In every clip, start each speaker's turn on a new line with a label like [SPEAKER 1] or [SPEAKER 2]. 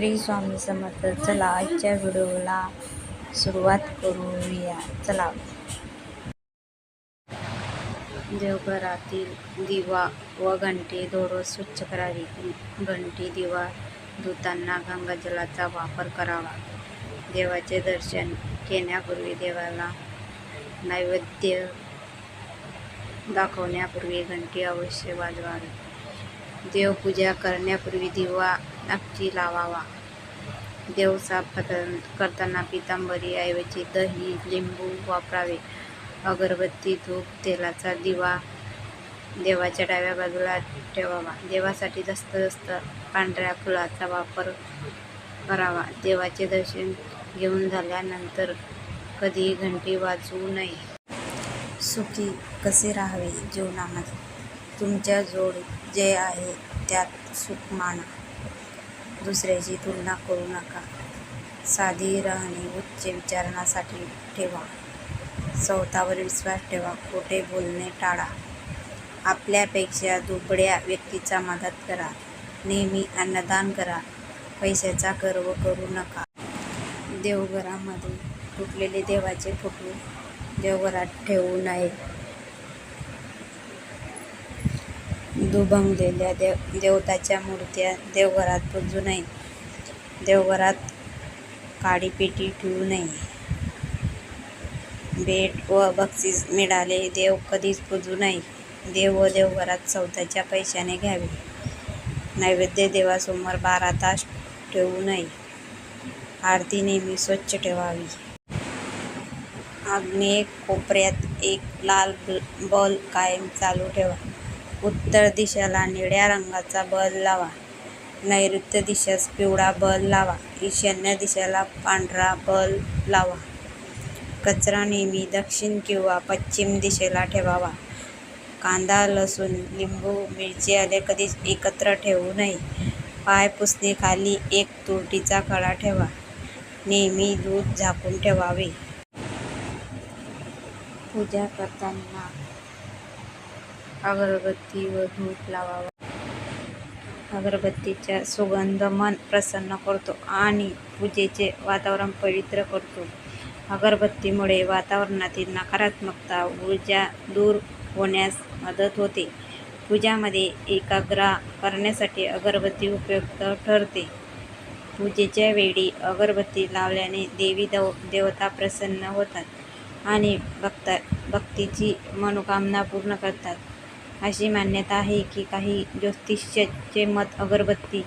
[SPEAKER 1] श्री स्वामी समर्थ चला आजच्या व्हिडिओला सुरुवात करूया. चला. देवघरातील दिवा व घंटी दररोज स्वच्छ करावी. घंटी दिवा धुताना गंगाजलाचा वापर करावा. देवाचे दर्शन घेण्यापूर्वी देवाला नैवेद्य दाखवण्यापूर्वी घंटी अवश्य वाजवावी. देवपूजा करण्यापूर्वी दिवा नक्की लावावा. देव साफ करताना पितांबरी ऐवजी दही लिंबू वापरावे. अगरबत्ती धूप तेलाचा दिवा देवाच्या डाव्या बाजूला ठेवावा. देवासाठी जास्त जास्त पांढऱ्या फुलाचा वापर करावा. देवाचे दर्शन घेऊन झाल्यानंतर कधीही घंटी वाजवू नये. सुखी कसे राहावे जीवनामध्ये? तुमच्या जोड जे आहे त्यात सुख माना. दुसऱ्याची तुलना करू नका. साधी राहणे उच्च विचारणासाठी ठेवा. स्वतःवर विश्वास ठेवा. खोटे बोलणे टाळा. आपल्यापेक्षा दुबड्या व्यक्तीचा मदत करा. नेहमी अन्नदान करा. पैशाचा गर्व करू नका. देवघरामध्ये फुटलेले देवाचे फोटो देवघरात ठेवू नये. दुभंगलेल्या देव देवताच्या मूर्त्या देवघरात पुजू नये. देवघरात काळी पेटी ठेवू नये. भेट व बक्षीस मिळाले देव कधीच पूजू नये. देव व देवघरात स्वतःच्या पैशाने घ्यावे. नैवेद्य देवासमोर बारा तास ठेवू नये. आरती नेहमी स्वच्छ ठेवावी. आग्नेय कोपऱ्यात एक लाल बॉल कायम चालू ठेवा. उत्तर दिशेला निळ्या रंगाचा बल लावा. नैऋत्य दिशेस पिवळा बल लावा. ईशान्य दिशेला पांढरा बल लावा. कचरा नेहमी दक्षिण किंवा पश्चिम दिशेला ठेवावा. कांदा लसूण लिंबू मिरची आले कधीच एकत्र ठेवू नये. पाय पुसणेखाली एक तुरटीचा खडा ठेवा. नेहमी दूध झाकून ठेवावे. पूजा करताना अगरबत्ती व धूप लावावा. अगरबत्तीचा सुगंध मन प्रसन्न करतो आणि पूजेचे वातावरण पवित्र करतो. अगरबत्तीमुळे वातावरणातील नकारात्मकता ऊर्जा दूर होण्यास मदत होते. पूजामध्ये एकाग्र करण्यासाठी अगरबत्ती उपयुक्त ठरते. पूजेच्या वेळी अगरबत्ती लावल्याने देवी दव देवता प्रसन्न होतात आणि भक्ता भक्तीची मनोकामना पूर्ण करतात. अशी मान्यता आहे की काही ज्योतिषाचे मत अगरबत्ती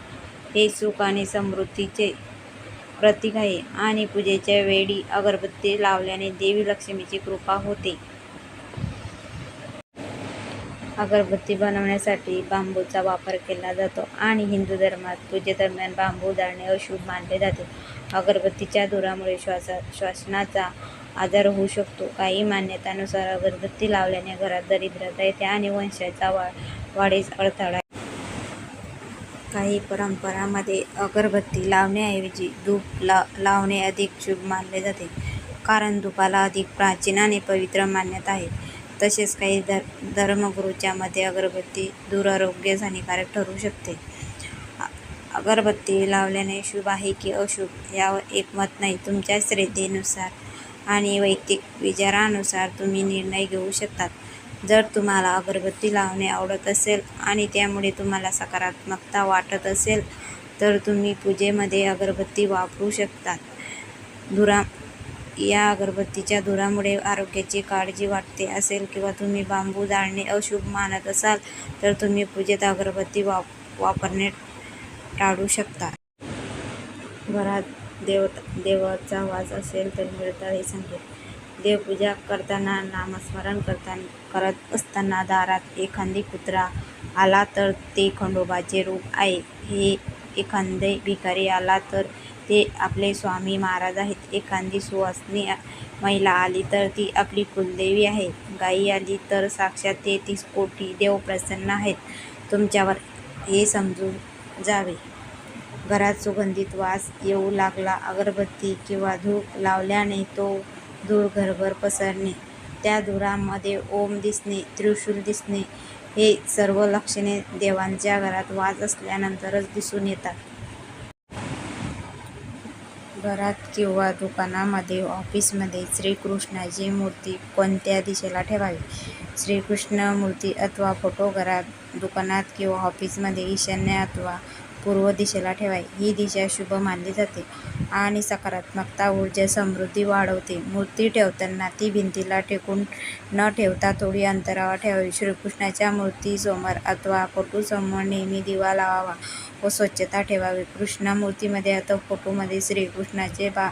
[SPEAKER 1] हे सुख आणि समृद्धीचे प्रतीक आहे आणि पूजेच्या वेळी अगरबत्ती लावल्याने देवी लक्ष्मीची कृपा होते. अगरबत्ती बनवण्यासाठी बांबूचा वापर केला जातो आणि हिंदू धर्मात पूजेदरम्यान बांबू जाळणे अशुभ मानले जाते. अगरबत्तीच्या धुरामुळे श्वासा श्वसनाचा आजार होऊ शकतो. काही मान्यतानुसार अगरबत्ती लावल्याने घरात दरिद्रता येते आणि वंशाचा वा वाढीस अडथळा काही परंपरामध्ये अगरबत्ती लावण्याऐवजी धूप ला लावणे अधिक शुभ मानले जाते. कारण धुपाला अधिक प्राचीन आणि पवित्र मान्यता आहे. तसेच काही धर धर्मगुरूच्या मते अगरबत्ती दुरारोग्यास हानिकारक ठरू शकते. अगरबत्ती लावल्याने शुभ आहे की अशुभ यावर एकमत नाही. तुमच्या श्रद्धेनुसार आणि वैयक्तिक विचारानुसार तुम्ही निर्णय घेऊ शकतात. जर तुम्हाला अगरबत्ती लावणे आवडत असेल आणि त्यामुळे तुम्हाला सकारात्मकता वाटत असेल तर तुम्ही पूजेमध्ये अगरबत्ती वापरू शकतात. धुरा या अगरबत्तीच्या धुरामुळे आरोग्याची काळजी वाटते असेल किंवा तुम्ही बांबू जाळणे अशुभ मानत असाल तर तुम्ही पूजेत अगरबत्ती वाप वापरणे टाळू शकता. घरात देवता देवाचा वास असेल तर मिळतं हे संकेत देवपूजा करताना नामस्मरण करता करत असताना दारात एखादी कुत्रा आला तर ते खंडोबाचे रूप आहे. हे एखादे भिकारी आला तर ते आपले स्वामी महाराज आहेत. एखादी सुवासनी महिला आली तर ती आपली कुलदेवी आहे. गायी आली तर साक्षात तेहतीस कोटी देव प्रसन्न आहेत. तुमच्यावर हे समजून जावे. घरात सुगंधित वास येऊ लागला. अगरबत्ती किंवा धूप लावल्याने तो धूर घरभर पसरणे. त्या धुरामध्ये ओम दिसणे त्रिशूल दिसणे हे सर्व लक्षणे देवांच्या घरात वास असल्यानंतरच दिसून येतात. घरात किंवा दुकानामध्ये ऑफिसमध्ये श्रीकृष्णाची मूर्ती कोणत्या दिशेला ठेवावी? श्रीकृष्ण मूर्ती अथवा फोटो घरात दुकानात किंवा ऑफिसमध्ये ईशान्य अथवा पूर्व दिशेला ठेवावी ही दिशा शुभ मानली जाते आणि सकारात्मकता ऊर्जा समृद्धी वाढवते. मूर्ती ठेवताना ती भिंतीला टेकून न ठेवता थोडी अंतरावर ठेवावी. श्रीकृष्णाच्या मूर्तीसमोर अथवा फोटोसमोर नेहमी दिवा लावावा व स्वच्छता ठेवावी. कृष्ण मूर्तीमध्ये अथवा फोटोमध्ये श्रीकृष्णाचे बा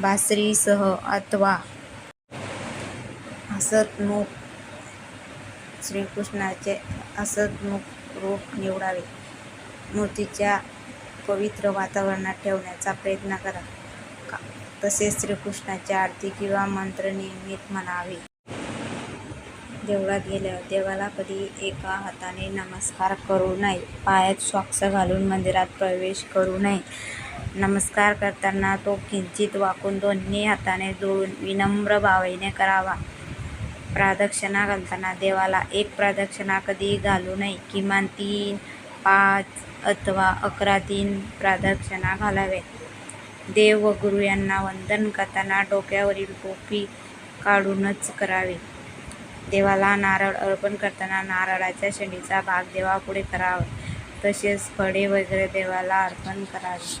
[SPEAKER 1] बासरीसह अथवा हसतमुख श्रीकृष्णाचे हसतमुख रूप निवडावे. मूर्तीच्या पवित्र वातावरणात ठेवण्याचा प्रयत्न करा. का? तसेच श्रीकृष्णाची आरती किंवा मंत्र नियमित म्हणावे. देवळात गेल्यावर देवाला कधी एका हाताने नमस्कार करू नये. पायात सॉक्स घालून मंदिरात प्रवेश करू नये. नमस्कार करताना तो किंचित वाकून दोन्ही हाताने जोडून विनम्र भावेने करावा. प्रदक्षिणा घालताना देवाला एक प्रदक्षिणा कधी घालू नये. किमान तीन पाच अथवा अकरा तीन प्रादक्षिणा घालाव्यात. देव व गुरु यांना वंदन करताना डोक्यावरील टोपी काढूनच करावे. देवाला नारळ अर्पण करताना नारळाच्या शेंडीचा भाग देवापुढे करावा तसेच फळे वगैरे देवाला अर्पण करावे.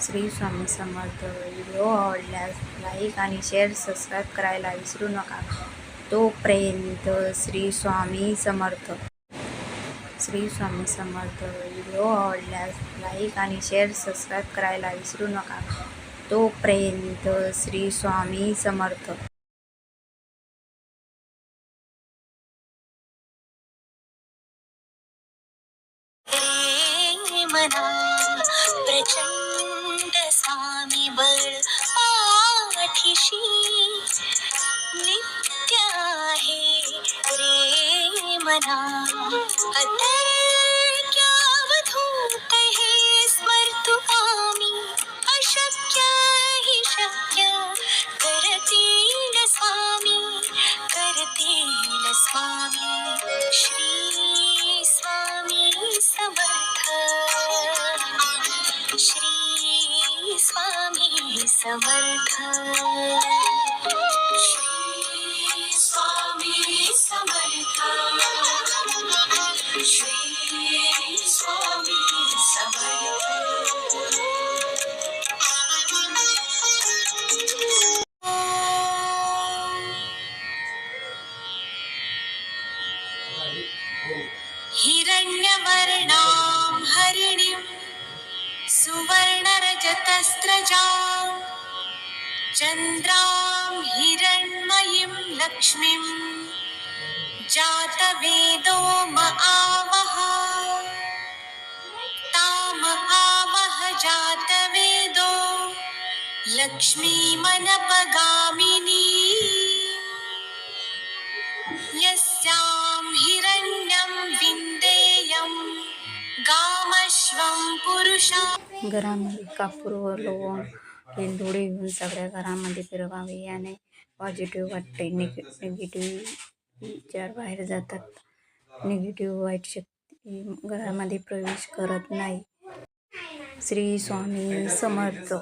[SPEAKER 1] श्री स्वामी समर्थ व्हिडिओ आवडल्यास लाईक आणि शेअर सबस्क्राईब करायला विसरू नका. तोपर्यंत श्री स्वामी समर्थ. श्री स्वामी समर्थ व्हिडिओ आवडल्यास लाईक आणि शेअर सबस्क्राईब करायला विसरू नका. तोपर्यंत श्री स्वामी समर्थ.
[SPEAKER 2] रे प्रचंड स्वामी बळ पाठीशी नित्य आहे. रे मना अतर्क्यावधूत स्मर्तु हि स्वामी करतील श्री स्वामी समर्थ हिरण्यवर्णां हरिणीं सुवर्णरजतस्रजां चन्द्रां हिरण्मयीं लक्ष्मीं जातवेदो म आवह आवह लक्ष्मी लक्ष्मीमनपगामिनी यस्यां हिरण्यं विन्देयं। गामश्वं पुरुषा।
[SPEAKER 1] घरामध्ये कापूर व लवंग घेऊन सगळ्या घरामध्ये फिरवावे. याने पॉझिटिव्ह वाटते. निगे निगेटिव्ह विचार बाहेर जातात. निगेटिव्ह वाईट शक्ती घरामध्ये प्रवेश करत नाही. श्री स्वामी समर्थ.